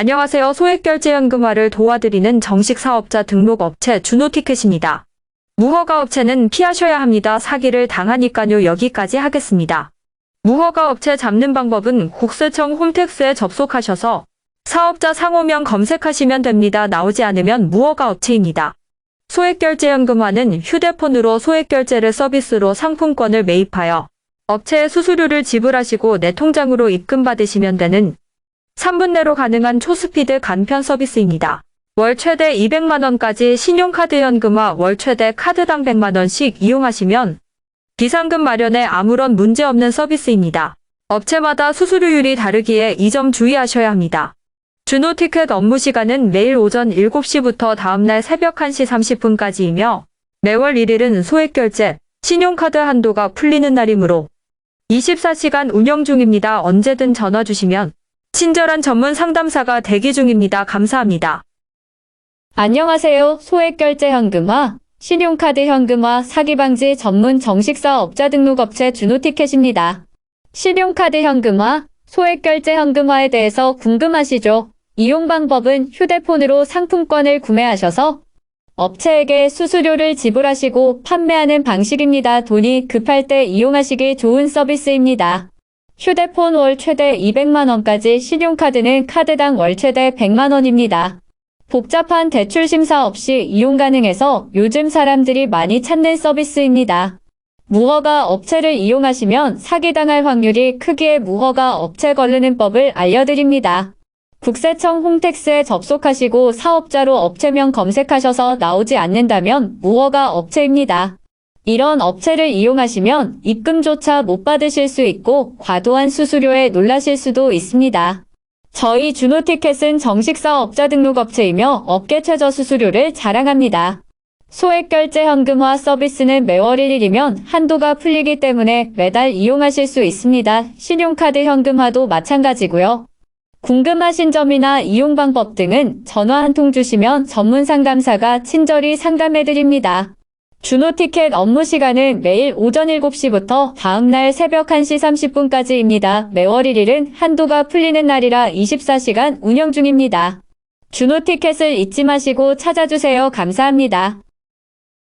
안녕하세요. 소액결제연금화를 도와드리는 정식 사업자 등록 업체 준호티켓입니다. 무허가 업체는 피하셔야 합니다. 사기를 당하니까요. 여기까지 하겠습니다. 무허가 업체 잡는 방법은 국세청 홈택스에 접속하셔서 사업자 상호명 검색하시면 됩니다. 나오지 않으면 무허가 업체입니다. 소액결제연금화는 휴대폰으로 소액결제를 서비스로 상품권을 매입하여 업체에 수수료를 지불하시고 내 통장으로 입금받으시면 되는 3분 내로 가능한 초스피드 간편 서비스입니다. 월 최대 200만원까지 신용카드 연금화 월 최대 카드당 100만원씩 이용하시면 비상금 마련에 아무런 문제 없는 서비스입니다. 업체마다 수수료율이 다르기에 이 점 주의하셔야 합니다. 준호 티켓 업무 시간은 매일 오전 7시부터 다음날 새벽 1시 30분까지이며 매월 1일은 소액 결제, 신용카드 한도가 풀리는 날이므로 24시간 운영 중입니다. 언제든 전화 주시면 친절한 전문 상담사가 대기 중입니다. 감사합니다. 안녕하세요. 소액결제 현금화, 신용카드 현금화, 사기방지 전문 정식사 업자 등록업체 준호티켓입니다. 신용카드 현금화, 소액결제 현금화에 대해서 궁금하시죠? 이용 방법은 휴대폰으로 상품권을 구매하셔서 업체에게 수수료를 지불하시고 판매하는 방식입니다. 돈이 급할 때 이용하시기 좋은 서비스입니다. 휴대폰 월 최대 200만원까지 신용카드는 카드당 월 최대 100만원입니다. 복잡한 대출 심사 없이 이용 가능해서 요즘 사람들이 많이 찾는 서비스입니다. 무허가 업체를 이용하시면 사기당할 확률이 크기에 무허가 업체 걸르는 법을 알려드립니다. 국세청 홈택스에 접속하시고 사업자로 업체명 검색하셔서 나오지 않는다면 무허가 업체입니다. 이런 업체를 이용하시면 입금조차 못 받으실 수 있고 과도한 수수료에 놀라실 수도 있습니다. 저희 준호티켓은 정식 사 업자 등록 업체이며 업계 최저 수수료를 자랑합니다. 소액 결제 현금화 서비스는 매월 1일이면 한도가 풀리기 때문에 매달 이용하실 수 있습니다. 신용카드 현금화도 마찬가지고요. 궁금하신 점이나 이용 방법 등은 전화 한 통 주시면 전문 상담사가 친절히 상담해 드립니다. 준호 티켓 업무 시간은 매일 오전 7시부터 다음날 새벽 1시 30분까지입니다. 매월 1일은 한도가 풀리는 날이라 24시간 운영 중입니다. 준호 티켓을 잊지 마시고 찾아주세요. 감사합니다.